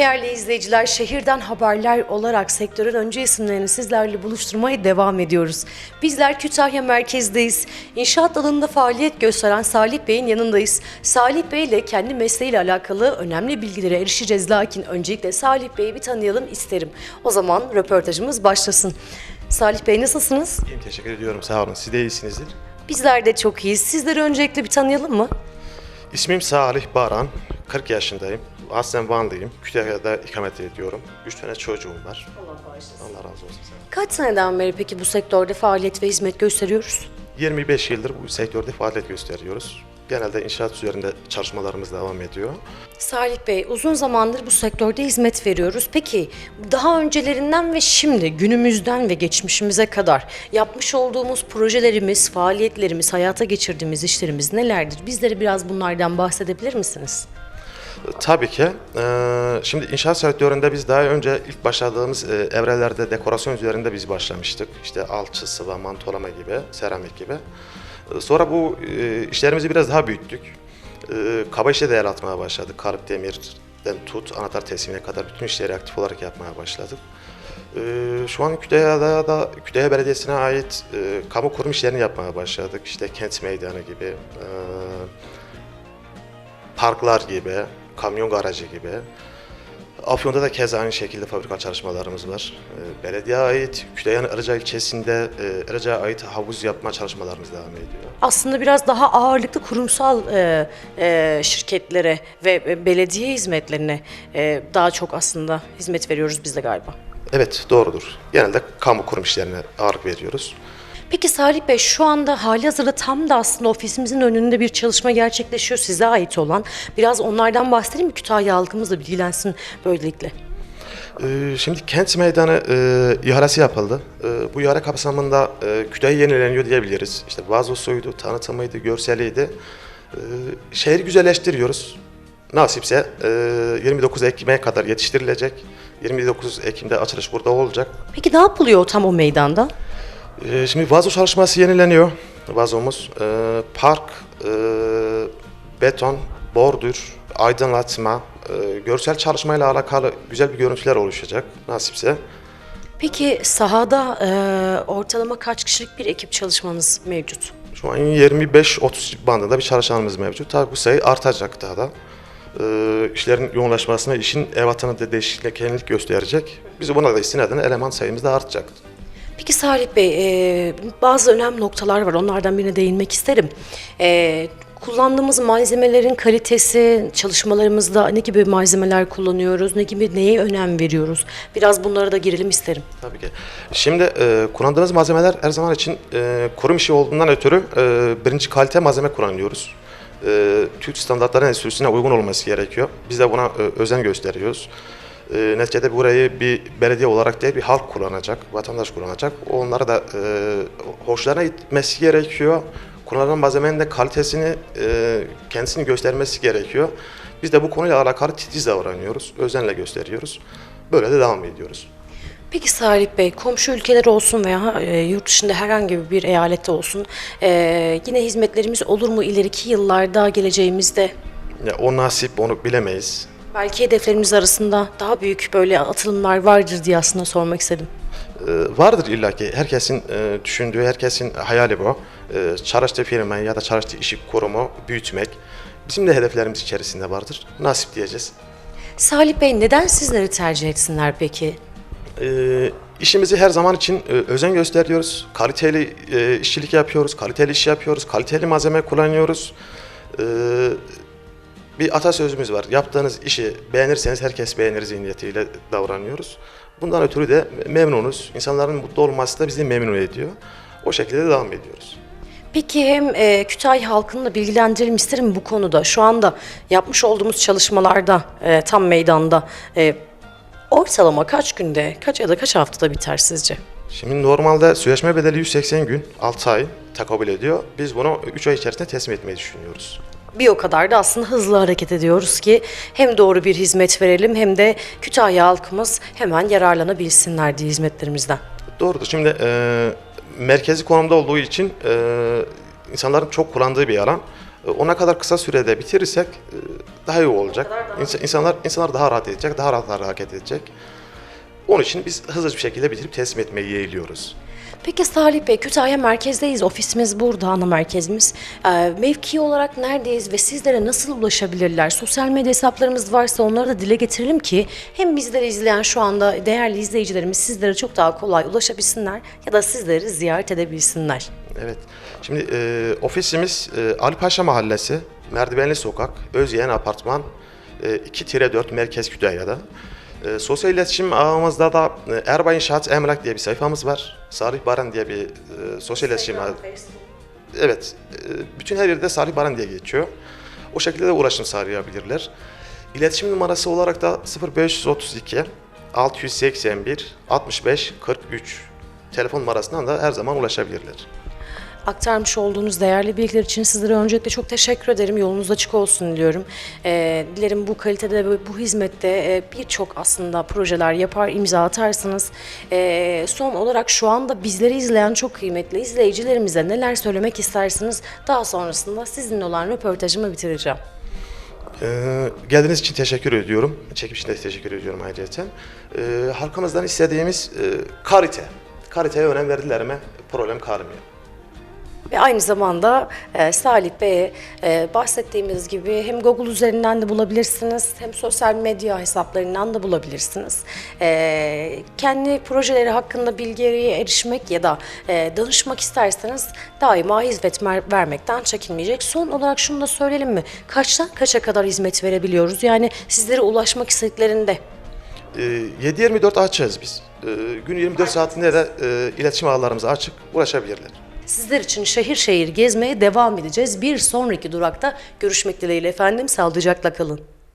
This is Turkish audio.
Değerli izleyiciler, şehirden haberler olarak sektörün önce isimlerini sizlerle buluşturmaya devam ediyoruz. Bizler Kütahya merkezdeyiz. İnşaat alanında faaliyet gösteren Salih Bey'in yanındayız. Salih Bey ile kendi mesleğiyle alakalı önemli bilgilere erişeceğiz. Lakin öncelikle Salih Bey'i bir tanıyalım isterim. O zaman röportajımız başlasın. Salih Bey nasılsınız? İyiyim teşekkür ediyorum sağ olun. Siz de iyisinizdir. Bizler de çok iyiyiz. Sizleri öncelikle bir tanıyalım mı? İsmim Salih Baran. 40 yaşındayım. Aslen Vanlıyım. Kütahya'da ikamet ediyorum. 3 tane çocuğum var. Allah bağışlasın. Allah razı olsun. Kaç seneden beri peki bu sektörde faaliyet ve hizmet gösteriyoruz? 25 yıldır bu sektörde faaliyet gösteriyoruz. Genelde inşaat üzerinde çalışmalarımız devam ediyor. Salih Bey, uzun zamandır bu sektörde hizmet veriyoruz. Peki daha öncelerinden ve şimdi günümüzden ve geçmişimize kadar yapmış olduğumuz projelerimiz, faaliyetlerimiz, hayata geçirdiğimiz işlerimiz nelerdir? Bizlere biraz bunlardan bahsedebilir misiniz? Tabii ki. eee, Şimdi inşaat sektöründe biz daha önce ilk başladığımız eee, evrelerde dekorasyon üzerinde biz başlamıştık. İşte alçı, sıva, mantolama gibi, seramik gibi. Eee, Sonra bu eee, işlerimizi biraz daha büyüttük. Eee, Kaba işe de atmaya başladık. Karp demirden tut, anahtar teslimine kadar bütün işleri aktif olarak yapmaya başladık. Eee, Şu an Kütahya'da da Kütahya Belediyesi'ne ait eee, kamu kurum işlerini yapmaya başladık. İşte kent meydanı gibi, parklar gibi, kamyon garajı gibi. Afyon'da da keza aynı şekilde fabrika çalışmalarımız var. Ee, Belediye ait, Kütahya'nın Ilıca ilçesinde e, Ilıca'ya ait havuz yapma çalışmalarımız devam ediyor. Aslında biraz daha ağırlıklı kurumsal e, e, şirketlere ve belediye hizmetlerine e, daha çok aslında hizmet veriyoruz biz de galiba. Evet, doğrudur. Genelde kamu kurum işlerine ağırlık veriyoruz. Peki Salih Bey şu anda hali hazırda tam da aslında ofisimizin önünde bir çalışma gerçekleşiyor size ait olan. Biraz onlardan bahsedeyim mi? Kütahya halkımız da bilgilensin böylelikle. Ee, Şimdi kent meydanı e, ihalesi yapıldı. E, bu ihale kapsamında e, Kütahya yenileniyor diyebiliriz. İşte vazosuydu, tanıtımıydı, görseliydi. E, şehri güzelleştiriyoruz. Nasipse e, 29 Ekim'e kadar yetiştirilecek. 29 Ekim'de açılış burada olacak. Peki ne yapılıyor tam o meydanda? Ee, Şimdi vazo çalışması yenileniyor. Vazomuz. Ee, park, e, beton, bordür, aydınlatma, e, görsel çalışmayla alakalı güzel bir görüntüler oluşacak nasipse. Peki sahada e, ortalama kaç kişilik bir ekip çalışmanız mevcut? Şu an 25-30 bandında bir çalışanımız mevcut. Tabii bu sayı artacak daha da. Ee, işlerin yoğunlaşmasına işin evatını da değişiklik gösterecek. Biz buna da istinaden eleman sayımız da artacak. Peki Salih Bey, e, bazı önemli noktalar var. Onlardan birine değinmek isterim. E, kullandığımız malzemelerin kalitesi, çalışmalarımızda ne gibi malzemeler kullanıyoruz, ne gibi neye önem veriyoruz? Biraz bunlara da girelim isterim. Tabii ki. Şimdi e, kullandığımız malzemeler her zaman için e, kurum işi olduğundan ötürü e, birinci kalite malzeme kullanıyoruz. E, Türk standartları enstitüsüne uygun olması gerekiyor. Biz de buna e, özen gösteriyoruz. E, neticede burayı bir belediye olarak değil bir halk kullanacak, vatandaş kullanacak. Onlara da e, hoşlarına gitmesi gerekiyor. Kullanılan malzemenin de kalitesini e, kendisini göstermesi gerekiyor. Biz de bu konuyla alakalı titiz davranıyoruz, özenle gösteriyoruz. Böyle de devam ediyoruz. Peki Salih Bey, komşu ülkeler olsun veya e, yurt dışında herhangi bir eyalette olsun, e, yine hizmetlerimiz olur mu ileriki yıllarda, geleceğimizde? Ya o nasip onu bilemeyiz. Belki hedeflerimiz arasında daha büyük böyle atılımlar vardır diye aslında sormak istedim. Ee, vardır illaki herkesin e, düşündüğü, herkesin hayali bu. Ee, çalıştığı firmayı ya da çalıştığı işi kurumu büyütmek. Bizim de hedeflerimiz içerisinde vardır. Nasip diyeceğiz. Salih Bey neden sizleri tercih etsinler peki? Ee, işimizi her zaman için e, özen gösteriyoruz. Kaliteli e, işçilik yapıyoruz, kaliteli iş yapıyoruz, kaliteli malzeme kullanıyoruz. Ee, bir atasözümüz var. Yaptığınız işi beğenirseniz herkes beğenir zihniyetiyle davranıyoruz. Bundan ötürü de memnunuz. İnsanların mutlu olması da bizi memnun ediyor. O şekilde devam ediyoruz. Peki hem e, Kütahya halkını da bilgilendirelim isterim bu konuda. Şu anda yapmış olduğumuz çalışmalarda e, tam meydanda e, ortalama kaç günde, kaç ya da kaç haftada biter sizce? Şimdi normalde sözleşme bedeli 180 gün, 6 ay tekabül ediyor. Biz bunu 3 ay içerisinde teslim etmeyi düşünüyoruz. Bir o kadar da aslında hızlı hareket ediyoruz ki hem doğru bir hizmet verelim hem de Kütahya halkımız hemen yararlanabilsinler diye hizmetlerimizden. Doğrudur. Şimdi e, merkezi konumda olduğu için e, insanların çok kullandığı bir alan. E, ona kadar kısa sürede bitirirsek e, daha iyi olacak. İnsa- insanlar insanlar daha rahat edecek, daha rahat hareket edecek. Onun için biz hızlı bir şekilde bitirip teslim etmeyi yeğliyoruz. Peki Salih Bey, Kütahya merkezdeyiz. Ofisimiz burada, ana merkezimiz. Ee, mevki olarak neredeyiz ve sizlere nasıl ulaşabilirler? Sosyal medya hesaplarımız varsa onları da dile getirelim ki hem bizleri izleyen şu anda değerli izleyicilerimiz sizlere çok daha kolay ulaşabilsinler ya da sizleri ziyaret edebilsinler. Evet. Şimdi e, ofisimiz e, Ali Mahallesi, Merdivenli Sokak, Özyeğen Apartman e, 2-4 Merkez Kütahya'da. E, sosyal iletişim ağımızda da e, Erbay İnşaat Emlak diye bir sayfamız var. Salih Baran diye bir e, sosyal iletişim ağı. Evet, e, bütün her yerde Salih Baran diye geçiyor. O şekilde de ulaşım sağlayabilirler. İletişim numarası olarak da 0532 681 65 43 telefon numarasından da her zaman ulaşabilirler. Aktarmış olduğunuz değerli bilgiler için sizlere öncelikle çok teşekkür ederim. Yolunuz açık olsun diliyorum. Ee, dilerim bu kalitede ve bu hizmette e, birçok aslında projeler yapar, imza atarsınız. Ee, son olarak şu anda bizleri izleyen çok kıymetli izleyicilerimize neler söylemek istersiniz? Daha sonrasında sizinle olan röportajımı bitireceğim. Ee, geldiğiniz için teşekkür ediyorum. Çekim için de teşekkür ediyorum ayrıca. Ee, halkımızdan istediğimiz e, kalite. Kaliteye önem verdiler mi problem kalmıyor. Ve aynı zamanda e, Salih Bey'e e, bahsettiğimiz gibi hem Google üzerinden de bulabilirsiniz hem sosyal medya hesaplarından da bulabilirsiniz. E, kendi projeleri hakkında bilgiye erişmek ya da e, danışmak isterseniz daima hizmet vermekten çekinmeyecek. Son olarak şunu da söyleyelim mi? Kaçtan kaça kadar hizmet verebiliyoruz? Yani sizlere ulaşmak istediklerinde. Ee, 7-24 açığız biz. Ee, gün 24 saatinde de e, iletişim ağlarımız açık, ulaşabilirler. Sizler için şehir şehir gezmeye devam edeceğiz. Bir sonraki durakta görüşmek dileğiyle efendim. Sağlıcakla kalın.